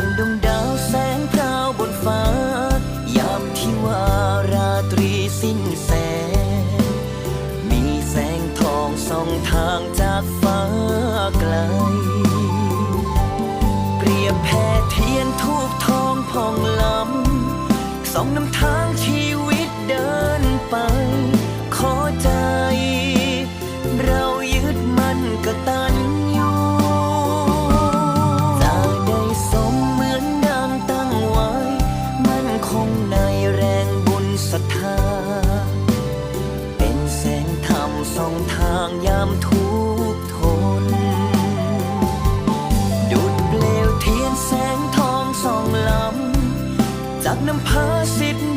ดังดวงดาวแสงพราวบนฟ้า ยามที่ว่าราตรีสิ้นแสง มีแสงทองส่องทางจากฟ้าไกล เปรียบแผ่เทียนทูบทองพองล้ำส่องนำทางชี ในแรงบุญศรัทธา เป็นแสงธรรมส่องทางยามทุกทน ดุดเปลวเทียนแสงทองส่องล้ำ จากน้ำพาสิทธิ